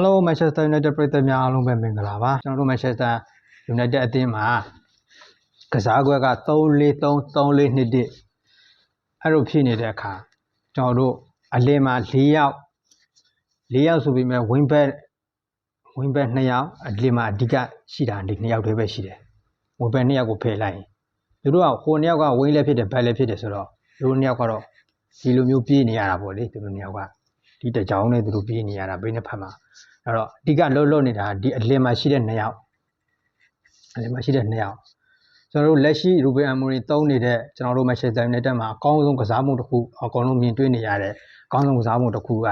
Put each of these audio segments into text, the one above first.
Hello Manchester United ပရိသတ်များအားလုံးပဲမင်္ဂလာပါကျွန်တော်တို့ Manchester United အသင်းမှာကစားကွက်က3-4-3 3-4-2-1အဲ့လိုဖြစ်နေတဲ့အခါကျွန်တော်တို့အလင်းမှာ၄ယောက်၄ယောက်ဆိုပြီးမဲ့ wing back wing back 2ယောက်အလင်းမှာအဓိကရှိတာဒီ2ယောက်တည်းပဲရှိတယ် wing back 2ယောက်ကိုဖယ်လိုက်ရင်သူတို့ကဟို2ယောက်က wing လည်းဖြစ်တယ် back လည်းဖြစ်တယ်ဆိုတော့သူတို့2ယောက်ကတော့ဒီလိုမျိုးပြေးနေရတာပေါ့လေသူတို့2ယောက်က ဒီတကြောင်နဲ့သူတို့ပြေးနေရတာဘေးနှစ်ဖက်မှာအဲ့တော့အဓိကလှုပ်လှုပ်နေတာဒီအလင်မှာရှိတဲ့နှစ်ယောက်အလင်မှာရှိတဲ့နှစ်ယောက်ကျွန်တော်တို့လက်ရှိရူဘင်အမိုရီတုံးနေတဲ့ကျွန်တော်တို့မက်ရှယ်ဆန်နေတဲ့မှာအကောင်းဆုံးကစားမှုတစ်ခုအကောင်လုံးမြင်တွေ့နေရတဲ့အကောင်းဆုံးကစားမှုတစ်ခုက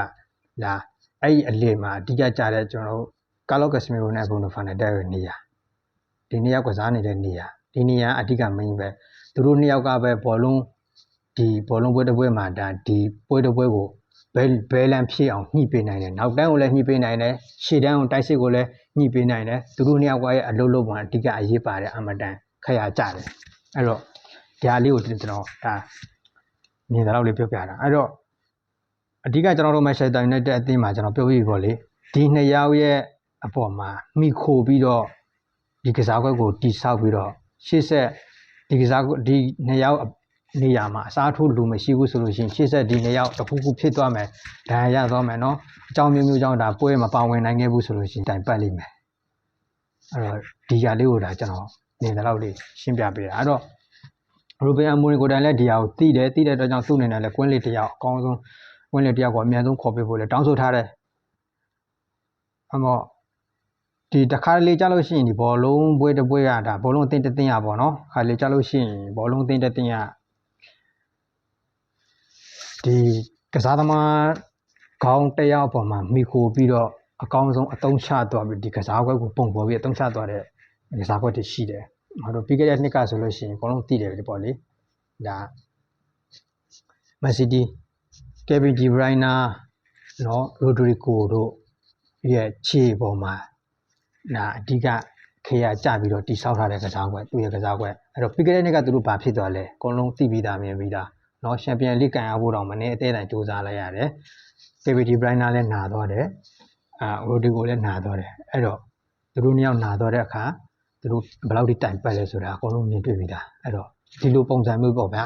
လာအဲ့ဒီအလင်မှာအဓိကကြတဲ့ကျွန်တော်တို့ကာလော့ကက်စမီရိုနဲ့ဘုံနိုဖာနဲ့တက်ရနေရဒီနှစ်ယောက်ကစားနေတဲ့နေရဒီနေရအဓိက main ပဲသူတို့နှစ်ယောက်ကပဲဘောလုံးဒီဘောလုံးပွဲတစ်ပွဲမှာဒါဒီပွဲတစ်ပွဲကို ဘယ်ဘယ်လန်ဖြစ်အောင်ညှိပေးနိုင်တယ်နောက်တန်းကိုလည်းညှိပေးနိုင်တယ်ရှေ့တန်းကိုတိုက်စစ်ကိုလည်းညှိပေးနိုင်တယ်သူတို့နှစ်ယောက်ကရဲ့အလုပ်လုပ်ပုံအဓိကအရေးပါတယ်အမတန်ခရကြတယ်အဲ့တော့ဒီဟာလေးကိုကျွန်တော်ဒါမြင်တဲ့လောက်လေးပြောပြတာအဲ့တော့အဓိကကျွန်တော်တို့ Manchester United အသင်းမှာကျွန်တော်ပြောပြပေါ့လေဒီနှစ်ယောက်ရဲ့အပေါ်မှာမိခိုပြီးတော့ဒီကစားကွက်ကိုတိဆောက်ပြီးတော့ရှေ့ဆက်ဒီကစားကွက်ဒီနှစ်ယောက် နေရာမှာအစားထိုးလူမရှိဘူးဆိုလို့ရှိရင်ရှေ့ဆက်ဒီနှစ်ယောက်တစ်ခုခုဖြစ်သွားမယ်ဒဏ်ရာရသွားမယ်နော်အကြောင်းမျိုးမျိုးကြောင့်ဒါပွဲမပါဝင်နိုင်ခဲ့ဘူးဆိုလို့ရှိရင်တိုင်ပတ်လိမ့်မယ်အဲ့တော့ဒီຢာလေးကိုဒါကျွန်တော်နေတယ်လို့လေးရှင်းပြပေးတာအဲ့တော့ရူဘင်အမိုရီကိုတိုင်လည်းဒီဟာကိုသိတယ်သိတဲ့အတွက်ကြောင့်သူ့အနေနဲ့လည်းကွင်းလေးတစ်ယောက်အကောင်းဆုံးကွင်းလေးတစ်ယောက်ကိုအမြန်ဆုံးခေါ်ပေးဖို့လည်းတောင်းဆိုထားတယ်အမောဒီတစ်ခါလေကြားလို့ရှိရင်ဒီဘောလုံးပွဲတစ်ပွဲကဒါဘောလုံးအသင်းတစ်သင်းရပါတော့ခါလေကြားလို့ရှိရင်ဘောလုံးအသင်းတစ်သင်းရ ဒီကစားသမားခေါင်းတစ်ယောက်ပေါ်မှာမိခိုပြီးတော့အကောင်းဆုံးအတုံးချသွားပြီးဒီကစားကွက်ကိုပုံပေါ်ပြီးအတုံးချသွားတဲ့ကစားကွက်တွေရှိတယ်။ဟိုတော့ပြီးခဲ့တဲ့နှစ်ကဆိုလို့ရှိရင်အကုန်လုံးသိတယ်ဒီပေါ့လေ။ဒါမက်ဆီတီကယ်ဗင်ဒီဘရိုင်နာနော်ရိုဒရီကိုတို့ရဲ့ခြေပေါ်မှာဒါအဓိကခေရကြပြီးတော့တိဆောက်ထားတဲ့ကစားကွက်သူ့ရဲ့ကစားကွက်အဲ့တော့ပြီးခဲ့တဲ့နှစ်ကသူတို့ဘာဖြစ်သွားလဲအကုန်လုံးသိပြီးသားမြင်ပြီးသား နော်ချန်ပီယံလိကန်ရဖို့တော့မနေ့အသေးအံစူးစမ်းလိုက်ရတယ်ကေဗီဒီဘရိုင်နာလည်းနာသွားတယ်အာရိုဒီကိုလည်းနာသွားတယ်အဲ့တော့သူတို့နှစ်ယောက်နာသွားတဲ့အခါသူတို့ဘယ်လောက်ထိတိုင်ပတ်လဲဆိုတာအကုန်လုံးမြင်တွေ့ပြီးသားအဲ့တော့ဒီလိုပုံစံမျိုးပေါ့ဗျာ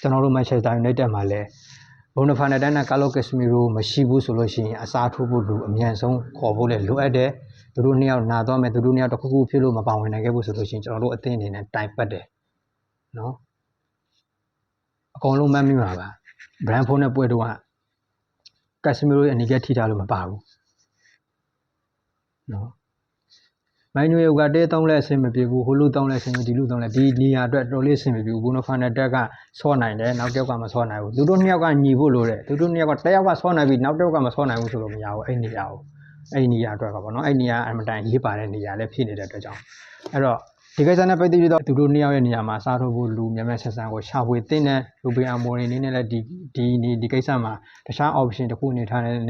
ကျွန်တော်တို့မန်ချက်စတာယူနိုက်တက်မှာလည်းဘုံနဖာနယ်တန်နဲ့ကာလိုကက်စမီရိုမရှိဘူးဆိုလို့ရှိရင်အစားထိုးဖို့လူအမြန်ဆုံးခေါ်ဖို့လည်းလိုအပ်တယ်သူတို့နှစ်ယောက်နာသွားမယ်သူတို့နှစ်ယောက်တစ်ခုခုဖြစ်လို့မပါဝင်နိုင်ခဲ့ဘူးဆိုလို့ရှိရင်ကျွန်တော်တို့အသင်းအနေနဲ့တိုင်ပတ်တယ်နော် အကုန်လုံးမှတ်မိမှာပါဘရန်ဖုန်းနဲ့ပွဲတော့ကက်စမီရိုရဲ့အနေကထိထားလို့မပါဘူးနော်မိုင်းညိုယောကတဲတောင်းလဲအဆင်မပြေဘူးဟိုလူတောင်းလဲအဆင်မဒီလူတောင်းလဲဒီနေရာအတွက်တော်လေးအဆင်မပြေဘူးဘူနိုဖာနဲ့တက်ကဆော့နိုင်တယ်နောက်တစ်ယောက်ကမဆော့နိုင်ဘူးသူတို့နှစ်ယောက်ကညီဖို့လိုတယ်သူတို့နှစ်ယောက်ကတစ်ယောက်ကဆော့နိုင်ပြီနောက်တစ်ယောက်ကမဆော့နိုင်ဘူးဆိုလို့မရဘူးအဲ့နေရာကိုအဲ့နေရာအတွက်ကပေါ့နော်အဲ့နေရာအမတန်ရေးပါတဲ့နေရာလည်းဖြစ်နေတဲ့အတွက်ကြောင့်အဲ့တော့ ဒီကိစ္စနဲ့ပတ်သက်ပြီးတော့သူတို့နှစ်ယောက်ရဲ့နေရာမှာစားထုတ်ဖို့လူမြန်မြန်ဆက်ဆံကိုရှာဖွေတင်တဲ့လူပင်အမော်ရီနေနဲ့လည်းဒီဒီဒီဒီကိစ္စမှာတခြား option တစ်ခုအနေထားနဲ့လည်းစ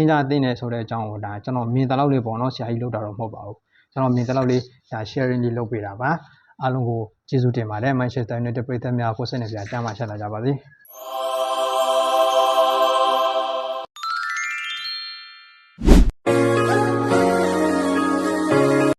ဉ်းစားတင်တယ်ဆိုတဲ့အကြောင်းကိုဒါကျွန်တော်မြင်တဲ့လောက်လေးပေါ့နော်ဆရာကြီးလောက်တာတော့မဟုတ်ပါဘူးကျွန်တော်မြင်တဲ့လောက်လေးဒါ sharing လေးလုပ်ပေးတာပါအားလုံးကိုကျေးဇူးတင်ပါတယ် Manchester United ပြည်သက်များကိုစိတ်နဲ့ပြကြားမှာချက်လာကြပါစေ။